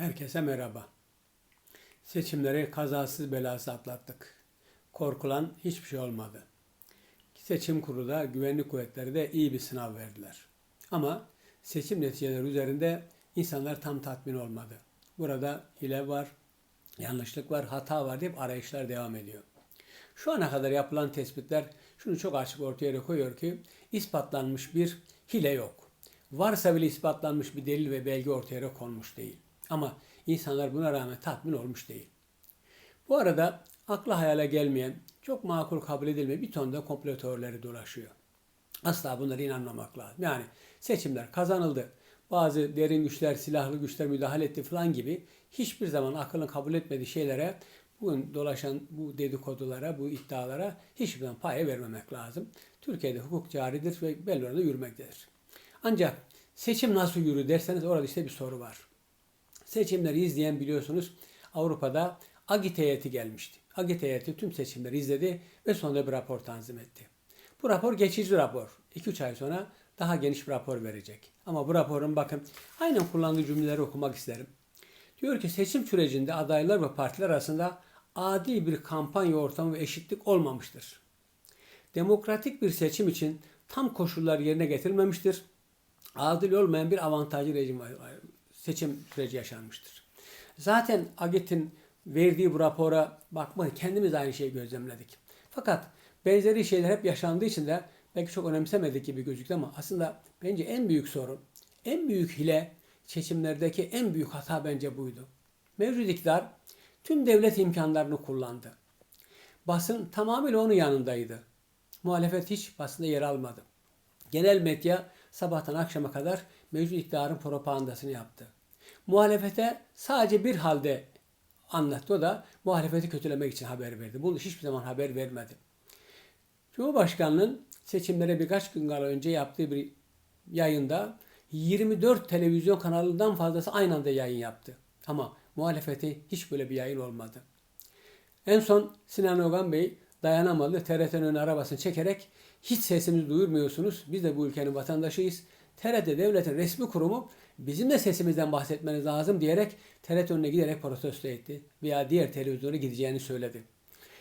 Herkese merhaba. Seçimleri kazasız belasız atlattık. Korkulan hiçbir şey olmadı. Seçim kurulu da güvenlik kuvvetleri de iyi bir sınav verdiler. Ama seçim neticeleri üzerinde insanlar tam tatmin olmadı. Burada hile var, yanlışlık var, hata var deyip arayışlar devam ediyor. Şu ana kadar yapılan tespitler şunu çok açık ortaya koyuyor ki ispatlanmış bir hile yok. Varsa bile ispatlanmış bir delil ve belge ortaya konmuş değil. Ama insanlar buna rağmen tatmin olmuş değil. Bu arada akla hayale gelmeyen, çok makul kabul edilmeyen bir ton da komplo teorileri dolaşıyor. Asla bunlara inanmamak lazım. Yani seçimler kazanıldı. Bazı derin güçler, silahlı güçler müdahale etti falan gibi hiçbir zaman akılın kabul etmediği şeylere bugün dolaşan bu dedikodulara, bu iddialara hiçbir zaman paya vermemek lazım. Türkiye'de hukuk caridir ve belli oranda yürümektedir. Ancak seçim nasıl yürü derseniz orada işte bir soru var. Seçimleri izleyen biliyorsunuz Avrupa'da Agit heyeti gelmişti. Agit heyeti tüm seçimleri izledi ve sonunda bir rapor tanzim etti. Bu rapor geçici rapor. 2-3 ay sonra daha geniş bir rapor verecek. Ama bu raporun bakın aynen kullandığı cümleleri okumak isterim. Diyor ki seçim sürecinde adaylar ve partiler arasında adil bir kampanya ortamı ve eşitlik olmamıştır. Demokratik bir seçim için tam koşullar yerine getirilmemiştir. Adil olmayan bir avantajlı rejim seçim süreci yaşanmıştır. Zaten Agit'in verdiği bu rapora bakmayın kendimiz aynı şeyi gözlemledik. Fakat benzeri şeyler hep yaşandığı için de belki çok önemsemedik gibi gözüktü ama aslında bence en büyük sorun, en büyük hile seçimlerdeki en büyük hata bence buydu. Mevcut iktidar tüm devlet imkanlarını kullandı. Basın tamamıyla onun yanındaydı. Muhalefet hiç basında yer almadı. Genel medya sabahtan akşama kadar mevcut iktidarın propagandasını yaptı. Muhalefete sadece bir halde anlattı. O da muhalefeti kötülemek için haber verdi. Bunu hiçbir zaman haber vermedi. Cumhurbaşkanının seçimlere birkaç gün kala önce yaptığı bir yayında 24 televizyon kanalından fazlası aynı anda yayın yaptı. Ama muhalefeti hiç böyle bir yayın olmadı. En son Sinan Ogan Bey dayanamadı. TRT'nin ön arabasını çekerek hiç sesimizi duyurmuyorsunuz. Biz de bu ülkenin vatandaşıyız. TRT devletin resmi kurumu bizim de sesimizden bahsetmeniz lazım diyerek TRT önüne giderek protesto etti. Veya diğer televizyona gideceğini söyledi.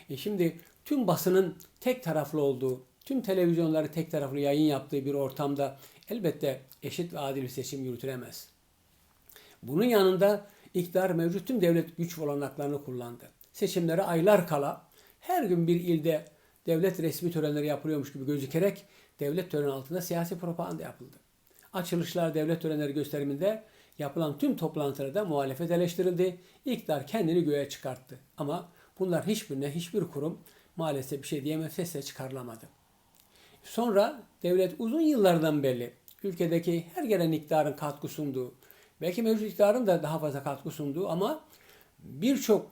E şimdi tüm basının tek taraflı olduğu, tüm televizyonları tek taraflı yayın yaptığı bir ortamda elbette eşit ve adil bir seçim yürütülemez. Bunun yanında iktidar mevcut tüm devlet güç olanaklarını kullandı. Seçimlere aylar kala her gün bir ilde devlet resmi törenleri yapılıyormuş gibi gözükerek devlet töreni altında siyasi propaganda yapıldı. Açılışlar, devlet törenleri gösteriminde yapılan tüm toplantılarda muhalefet eleştirildi. İktidar kendini göğe çıkarttı. Ama bunlar hiçbirine hiçbir kurum maalesef bir şey diyemez, sesle çıkarılamadı. Sonra devlet uzun yıllardan beri ülkedeki her gelen iktidarın katkı sunduğu, belki mevcut iktidarın da daha fazla katkı sunduğu ama birçok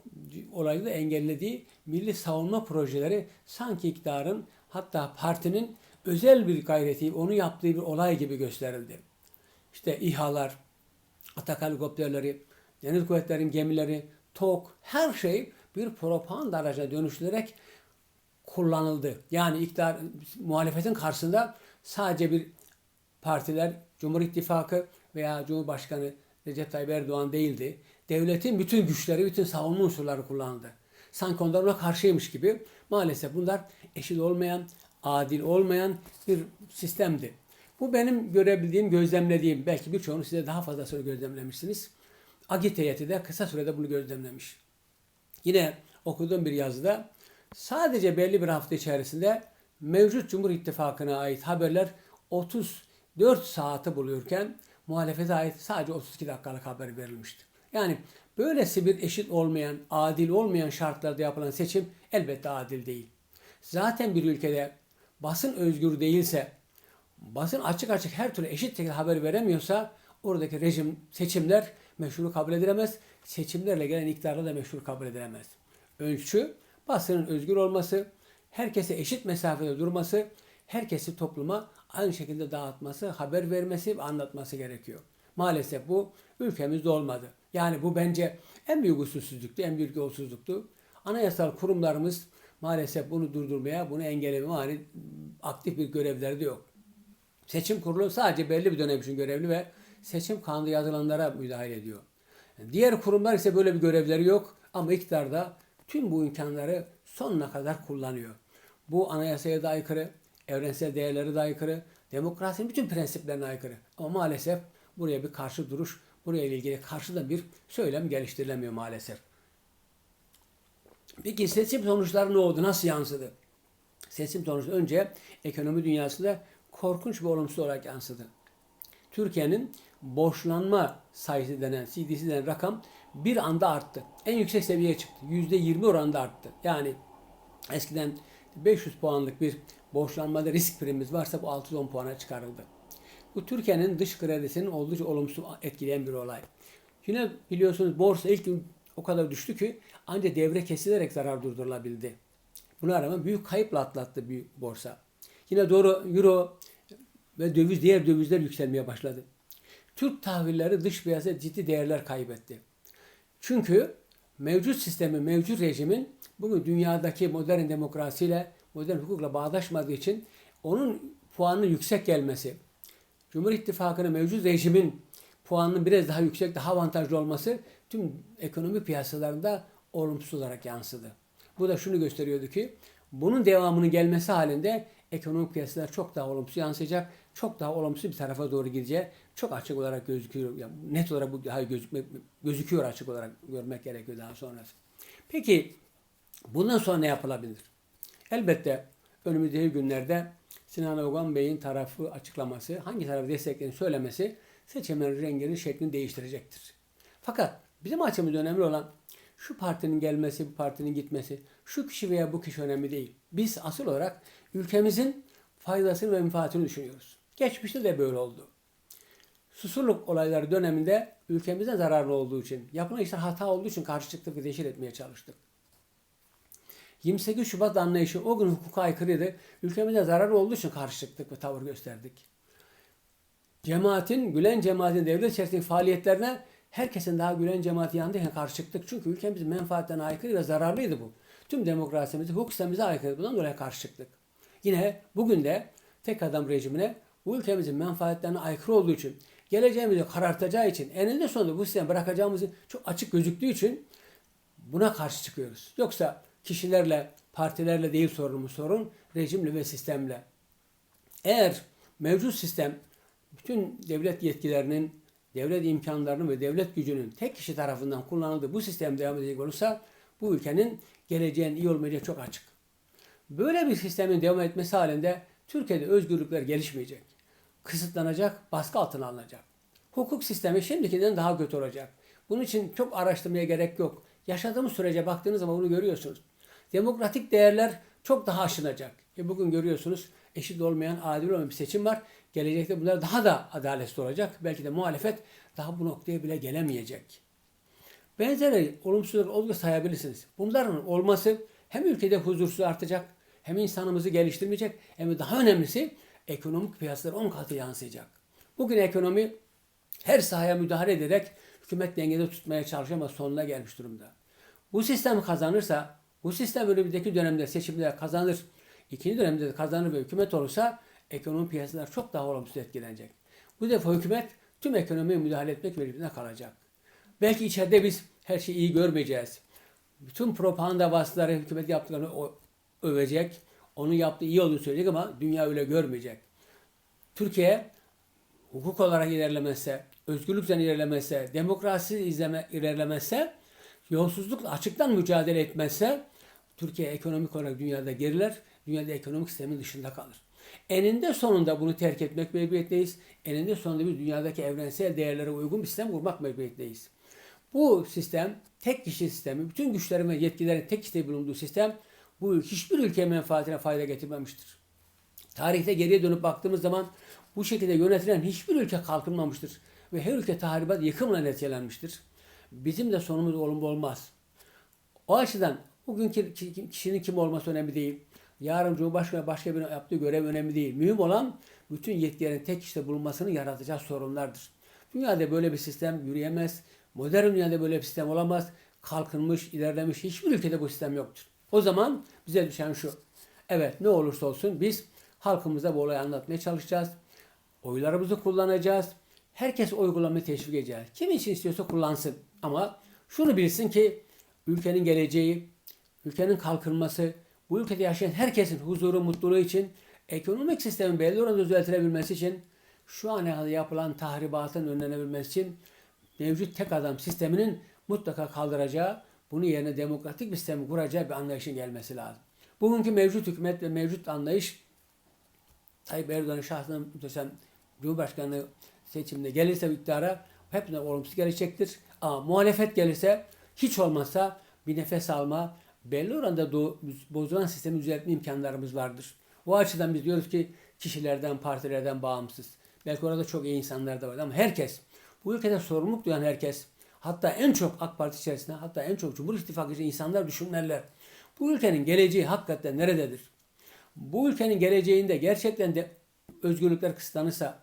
olayı engellediği milli savunma projeleri sanki iktidarın hatta partinin özel bir gayreti, onu yaptığı bir olay gibi gösterildi. İşte İHA'lar, Atak helikopterleri, deniz kuvvetlerinin gemileri, TOK, her şey bir propaganda aracına dönüştürerek kullanıldı. Yani iktidar, muhalefetin karşısında sadece bir partiler, Cumhur İttifakı veya Cumhurbaşkanı Recep Tayyip Erdoğan değildi. Devletin bütün güçleri, bütün savunma unsurları kullandı. Sanki onlar ona karşıymış gibi. Maalesef bunlar eşit olmayan, adil olmayan bir sistemdi. Bu benim görebildiğim, gözlemlediğim, belki birçoğunu size daha fazlasını gözlemlemişsiniz. Agit heyeti de kısa sürede bunu gözlemlemiş. Yine okuduğum bir yazıda sadece belli bir hafta içerisinde mevcut Cumhur İttifakı'na ait haberler 34 saati buluyorken muhalefete ait sadece 32 dakikalık haber verilmişti. Yani böylesi bir eşit olmayan, adil olmayan şartlarda yapılan seçim elbette adil değil. Zaten bir ülkede basın özgür değilse, basın açık açık her türlü eşit şekilde haber veremiyorsa oradaki rejim, seçimler meşru kabul edilemez. Seçimlerle gelen iktidarla da meşru kabul edilemez. Ölçü basının özgür olması, herkese eşit mesafede durması, herkesi topluma aynı şekilde dağıtması, haber vermesi ve anlatması gerekiyor. Maalesef bu ülkemizde olmadı. Yani bu bence en büyük usulsüzlüktü, en büyük yolsuzluktu. Anayasal kurumlarımız maalesef bunu durdurmaya, bunu engellemeye hani aktif bir görevleri de yok. Seçim kurulu sadece belli bir dönem için görevli ve seçim kanunu yazılanlara müdahale ediyor. Diğer kurumlar ise böyle bir görevleri yok ama iktidarda tüm bu imkanları sonuna kadar kullanıyor. Bu anayasaya da aykırı, evrensel değerlere de aykırı, demokrasinin bütün prensiplerine aykırı. Ama maalesef buraya bir karşı duruş, buraya ilgili karşı da bir söylem geliştirilemiyor maalesef. Peki seçim sonuçları ne oldu? Nasıl yansıdı? Seçim sonucu önce ekonomi dünyasında korkunç bir olumsuz olarak yansıdı. Türkiye'nin borçlanma sayısı denen, CDC denen rakam bir anda arttı. En yüksek seviyeye çıktı. %20 oranında arttı. Yani eskiden 500 puanlık bir borçlanmada risk primimiz varsa bu 610 puana çıkarıldı. Bu Türkiye'nin dış kredisinin oldukça olumsuz etkileyen bir olay. Yine biliyorsunuz borsa ilk gün o kadar düştü ki ancak devre kesilerek zarar durdurulabildi. Buna rağmen büyük kayıpla atlattı büyük borsa. Yine doğru euro ve döviz diğer dövizler yükselmeye başladı. Türk tahvilleri dış piyasada ciddi değerler kaybetti. Çünkü mevcut sistemi, mevcut rejimin bugün dünyadaki modern demokrasiyle, modern hukukla bağdaşmadığı için onun puanının yüksek gelmesi, Cumhur İttifakı'nın mevcut rejimin puanının biraz daha yüksek, daha avantajlı olması tüm ekonomi piyasalarında olumsuz olarak yansıdı. Bu da şunu gösteriyordu ki bunun devamının gelmesi halinde ekonomik piyasalar çok daha olumsuz yansıyacak, çok daha olumsuz bir tarafa doğru gideceği çok açık olarak gözüküyor. Yani net olarak bu daha gözükmek, gözüküyor açık olarak görmek gerekiyor daha sonrası. Peki bundan sonra ne yapılabilir? Elbette önümüzdeki günlerde Sinan Ogan Bey'in tarafı açıklaması, hangi tarafı desteklediğini söylemesi seçmenin rengini, şeklini değiştirecektir. Fakat bizim açımızda önemli olan şu partinin gelmesi, bu partinin gitmesi, şu kişi veya bu kişi önemli değil. Biz asıl olarak ülkemizin faydasını ve menfaatini düşünüyoruz. Geçmişte de böyle oldu. Susurluk olayları döneminde ülkemize zararlı olduğu için, yapılan işler hata olduğu için karşı çıktık ve teşhir etmeye çalıştık. 28 Şubat anlayışı o gün hukuka aykırıydı. Ülkemize zarar olduğu için karşı çıktık ve tavır gösterdik. Cemaatin, Gülen cemaatin devlet içerisindeki faaliyetlerine herkesin daha Gülen cemaati yanındayken karşı çıktık. Çünkü ülkemizin menfaatlerine aykırı ve zararlıydı bu. Tüm demokrasimize, hukuk sistemimize aykırı. Bundan dolayı karşı çıktık. Yine bugün de tek adam rejimine bu ülkemizin menfaatlerine aykırı olduğu için, geleceğimizi karartacağı için, eninde sonunda bu sistemi bırakacağımızı çok açık gözüktüğü için buna karşı çıkıyoruz. Yoksa kişilerle, partilerle değil sorunumuz sorun, rejimle ve sistemle. Eğer mevcut sistem bütün devlet yetkilerinin, devlet imkanlarının ve devlet gücünün tek kişi tarafından kullanıldığı bu sistem devam edecek olursa bu ülkenin geleceğin iyi olmayacağı çok açık. Böyle bir sistemin devam etmesi halinde Türkiye'de özgürlükler gelişmeyecek. Kısıtlanacak, baskı altına alınacak. Hukuk sistemi şimdikinden daha kötü olacak. Bunun için çok araştırmaya gerek yok. Yaşadığımız sürece baktığınız zaman bunu görüyorsunuz. Demokratik değerler çok daha aşınacak. E bugün görüyorsunuz eşit olmayan, adil olmayan bir seçim var. Gelecekte bunlar daha da adaletli olacak. Belki de muhalefet daha bu noktaya bile gelemeyecek. Benzeri olumsuzluk olgu sayabilirsiniz. Bunların olması hem ülkede huzursuz artacak, hem insanımızı geliştirmeyecek, hem daha önemlisi ekonomik piyasalara 10 katı yansıyacak. Bugün ekonomi her sahaya müdahale ederek hükümet dengede tutmaya çalışıyor ama sonuna gelmiş durumda. Bu sistem kazanırsa, bu sistem önümüzdeki dönemde seçimde kazanır, ikinci dönemde de kazanır ve hükümet olursa ekonomi piyasalar çok daha olumsuz etkilenecek. Bu defa hükümet tüm ekonomiye müdahale etmek mecburiyetinde kalacak. Belki içeride biz her şeyi iyi görmeyeceğiz. Bütün propaganda vasıtaları hükümet yaptıklarını övecek, onun yaptığı iyi olduğunu söyleyecek ama dünya öyle görmeyecek. Türkiye hukuk olarak ilerlemezse, özgürlük üzerine ilerlemezse, demokrasi izleme, ilerlemezse, yolsuzlukla açıktan mücadele etmezse Türkiye ekonomik olarak dünyada geriler, dünyada ekonomik sistemin dışında kalır. Eninde sonunda bunu terk etmek mecburiyetindeyiz. Eninde sonunda biz dünyadaki evrensel değerlere uygun bir sistem kurmak mecburiyetindeyiz. Bu sistem tek kişi sistemi, bütün güçlerin ve yetkilerin tek kişide bulunduğu sistem bu hiçbir ülke menfaatine fayda getirmemiştir. Tarihte geriye dönüp baktığımız zaman bu şekilde yönetilen hiçbir ülke kalkınmamıştır. Ve her ülke tahribat yıkımla neticelenmiştir. Bizim de sonumuz olumlu olmaz. O açıdan bugünkü kişinin kim olması önemli değil. Yarın Cumhurbaşkanı başka bir yaptığı görev önemli değil. Mühim olan bütün yetkilerin tek kişide bulunmasını yaratacağı sorunlardır. Dünyada böyle bir sistem yürüyemez. Modern dünyada böyle bir sistem olamaz. Kalkınmış, ilerlemiş hiçbir ülkede bu sistem yoktur. O zaman bize düşen şu. Evet ne olursa olsun biz halkımıza bu olayı anlatmaya çalışacağız. Oylarımızı kullanacağız. herkes oy kullanmayı teşvik edeceğiz. Kim için istiyorsa kullansın. Ama şunu bilsin ki ülkenin geleceği, ülkenin kalkınması, bu ülkede yaşayan herkesin huzuru, mutluluğu için, ekonomik sistemin belli oranda düzeltilebilmesi için, şu ana kadar yapılan tahribatın önlenebilmesi için mevcut tek adam sisteminin mutlaka kaldıracağı, bunun yerine demokratik bir sistemi kuracağı bir anlayışın gelmesi lazım. Bugünkü mevcut hükümet ve mevcut anlayış Tayyip Erdoğan'ın şahsına muhteşem Cumhurbaşkanlığı seçiminde gelirse iktidara hepsine olumsuz gelecektir. Ama muhalefet gelirse hiç olmazsa bir nefes alma, belli oranda doğ- bozulan sistemi düzeltme imkanlarımız vardır. O açıdan biz diyoruz ki kişilerden, partilerden bağımsız. Belki orada çok iyi insanlar da var ama herkes, bu ülkede sorumluluk duyan herkes, hatta en çok AK Parti içerisinde, hatta en çok Cumhur İttifakı insanlar düşünürler. Bu ülkenin geleceği hakikaten nerededir? bu ülkenin geleceğinde gerçekten de özgürlükler kısıtlanırsa,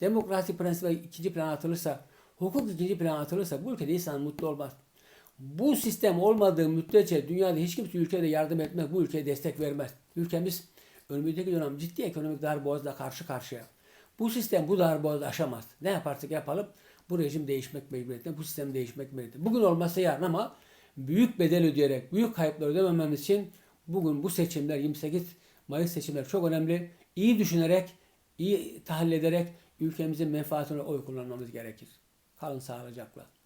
demokrasi prensibi ikinci plana atılırsa, hukuk ikinci plana atılırsa bu ülkede insan mutlu olmaz. Bu sistem olmadığı müddetçe dünyada hiç kimse ülkede yardım etmez, bu ülkeye destek vermez. Ülkemiz önümüzdeki dönem ciddi ekonomik darboğazla karşı karşıya. Bu sistem bu darboğazı aşamaz. Ne yaparsak yapalım bu rejim değişmek mecburiyetinde, bu sistem değişmek mecburiyetinde. Bugün olmazsa yarın ama büyük bedel ödeyerek, büyük kayıplar ödemememiz için bugün bu seçimler 28 Mayıs seçimleri çok önemli. İyi düşünerek, iyi tahlil ederek ülkemizin menfaatine oy kullanmamız gerekir. Kalın sağlıcakla.